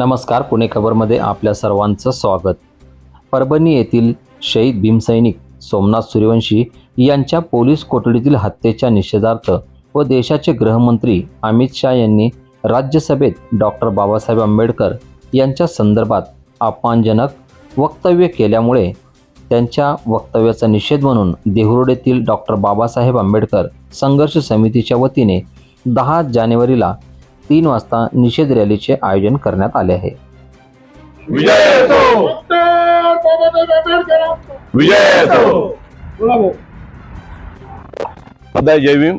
नमस्कार पुणे खबरमध्ये आपल्या सर्वांचं स्वागत. परभणी येथील शहीद भीमसैनिक सोमनाथ सूर्यवंशी यांच्या पोलीस कोठडीतील हत्येच्या निषेधार्थ व देशाचे गृहमंत्री अमित शाह यांनी राज्यसभेत डॉक्टर बाबासाहेब आंबेडकर यांच्या संदर्भात अपमानजनक वक्तव्य केल्यामुळे त्यांच्या वक्तव्याचा निषेध म्हणून देहुरोड येथील डॉक्टर बाबासाहेब आंबेडकर संघर्ष समितीच्या वतीने दहा जानेवारीला तीन वाजता निषेध रॅलीचे आयोजन करण्यात आले आहे. विजय असो डॉक्टर बाबासाहेब आंबेडकर विजय असो बोला भाऊ. सदाय जय भीम.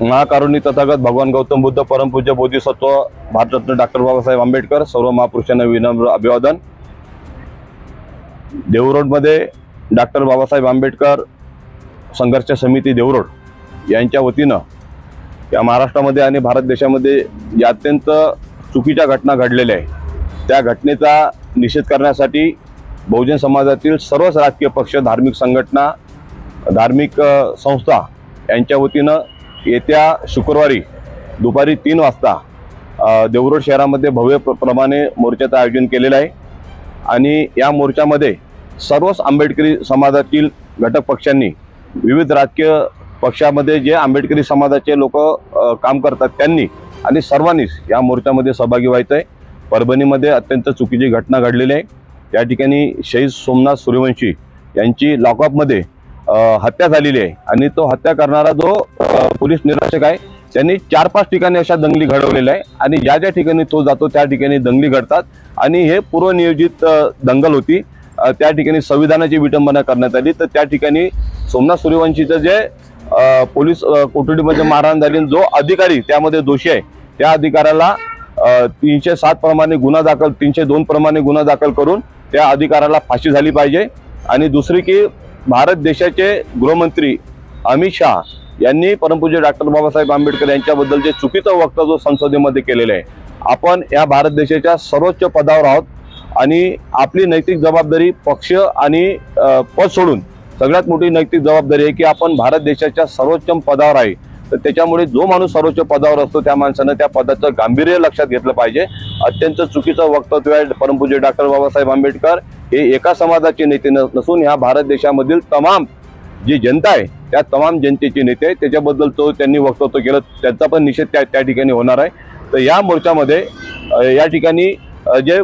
महाकारुणी तथागत भगवान गौतम बुद्ध परमपूज्य बोधिसत्व भारतरत्न डॉक्टर बाबासाहेब आंबेडकर सर्व महापुरुषांना विनम्र अभिवादन. देवरोडमध्ये डॉक्टर बाबासाहेब आंबेडकर संघर्ष समिती देवरोड यांच्या वतीनं या महाराष्ट्रामध्ये आणि भारत देशामध्ये या अत्यंत चुकीच्या घटना घडलेल्या आहे त्या घटनेचा निषेध करण्यासाठी बहुजन समाजातील सर्वच राजकीय पक्ष धार्मिक संघटना धार्मिक संस्था यांच्या वतीनं येत्या शुक्रवारी दुपारी तीन वाजता देवरोड शहरामध्ये भव्य प्र- प्रमाणे मोर्चाचं आयोजन केलेलं आहे. आणि या मोर्चामध्ये सर्वच आंबेडकरी समाजातील घटक पक्षांनी विविध राजकीय पक्षामध्ये जे आंबेडकरी समाजाचे लोक काम करतात त्यांनी आणि सर्वांनीच या मोर्चामध्ये सहभागी व्हायचं आहे परभणीमध्ये अत्यंत चुकीची घटना घडलेली आहे. त्या ठिकाणी शहीद सोमनाथ सूर्यवंशी यांची लॉकअपमध्ये हत्या झालेली आहे आणि तो हत्या करणारा जो पोलीस निरीक्षक आहे त्यांनी चार पाच ठिकाणी अशा दंगली घडवलेल्या आहे आणि ज्या ज्या ठिकाणी तो जातो त्या ठिकाणी दंगली घडतात आणि हे पूर्वनियोजित दंगल होती. त्या ठिकाणी संविधानाची विटंबना करण्यात आली. तर त्या ठिकाणी सोमनाथ सूर्यवंशीचं जे पोलीस कोठडीमध्ये मारहाण झाली आणि जो अधिकारी त्यामध्ये दोषी आहे त्या अधिकाऱ्याला तीनशे सात प्रमाणे गुन्हा दाखल तीनशे दोन प्रमाणे गुन्हा दाखल करून त्या अधिकाऱ्याला फाशी झाली पाहिजे. आणि दुसरी की भारत देशाचे गृहमंत्री अमित शहा यांनी परमपूज्य डॉक्टर बाबासाहेब आंबेडकर यांच्याबद्दल जे चुकीचं वक्तव्य संसदेमध्ये केलेलं आहे आपण या भारत देशाच्या सर्वोच्च पदावर आहोत आणि आपली नैतिक जबाबदारी पक्ष आणि पद सोडून सगळ्यात मोठी नैतिक जबाबदारी आहे की आपण भारत देशाच्या सर्वोच्च पदावर आहे. तर त्याच्यामुळे जो माणूस सर्वोच्च पदावर असतो त्या माणसानं त्या पदाचं गांभीर्य लक्षात घेतलं पाहिजे. अत्यंत चुकीचं वक्तव्य आहे परमपूज्य डॉक्टर बाबासाहेब आंबेडकर. हे एका समाजाचे नेते नसून ह्या भारत देशामधील तमाम जी जनता आहे त्या तमाम जनतेचे नेते आहे त्याच्याबद्दल तो त्यांनी वक्तव्य केलं. त्यांचा पण निषेध त्या त्या ठिकाणी होणार आहे. तर या मोर्चामध्ये या ठिकाणी जे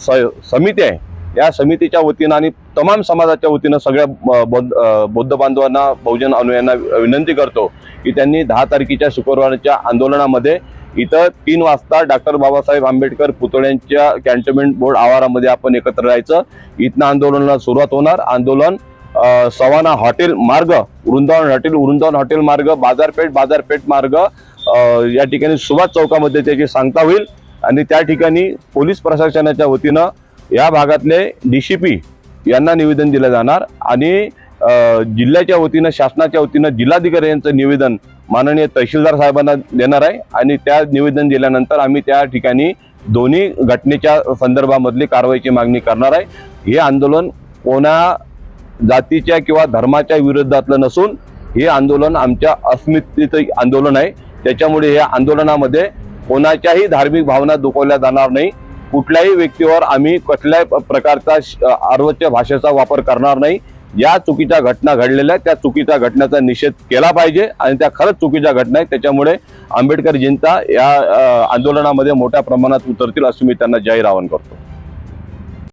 स- समिती आहे या समितीच्या वतीनं आणि तमाम समाजाच्या वतीनं सगळ्या बौद्ध बौद्ध बांधवांना बहुजन अनुयांना विनंती करतो की त्यांनी दहा तारखेच्या शुक्रवारच्या आंदोलनामध्ये इथं तीन वाजता डॉक्टर बाबासाहेब आंबेडकर पुतळ्यांच्या कॅन्टोन्मेंट बोर्ड आवारामध्ये आपण एकत्र राहायचं. इथनं आंदोलनाला सुरुवात होणार. आंदोलन सवाना हॉटेल मार्ग वृंदावन हॉटेल वृंदावन हॉटेल मार्ग बाजारपेठ बाजारपेठ मार्ग या ठिकाणी सुभाष चौकामध्ये त्याची सांगता होईल. आणि त्या ठिकाणी पोलीस प्रशासनाच्या वतीनं या भागातले डी सी पी यांना निवेदन दिलं जाणार आणि जिल्ह्याच्या वतीनं शासनाच्या वतीनं जिल्हाधिकारी यांचं निवेदन माननीय तहसीलदार साहेबांना देणार आहे आणि त्या निवेदन दिल्यानंतर आम्ही त्या ठिकाणी दोन्ही घटनेच्या संदर्भामधली कारवाईची मागणी करणार आहे. हे आंदोलन कोणा जातीच्या किंवा धर्माच्या विरोधातलं नसून हे आंदोलन आमच्या अस्मितेचं आंदोलन आहे. त्याच्यामुळे या आंदोलनामध्ये कोणाच्याही धार्मिक भावना दुखवल्या जाणार नाही. कुठल्याही व्यक्तीवर आम्ही कसल्याही प्रकारचा श- अर्वच्य भाषेचा वापर करणार नाही. या चुकीच्या घटना घडलेल्या त्या चुकीच्या घटनेचा निषेध केला पाहिजे आणि त्या खरंच चुकीच्या घटना आहेत. त्याच्यामुळे आंबेडकर जनता या आंदोलनामध्ये मोठ्या प्रमाणात उतरतील असं मी त्यांना जाहीर आवाहन करतो.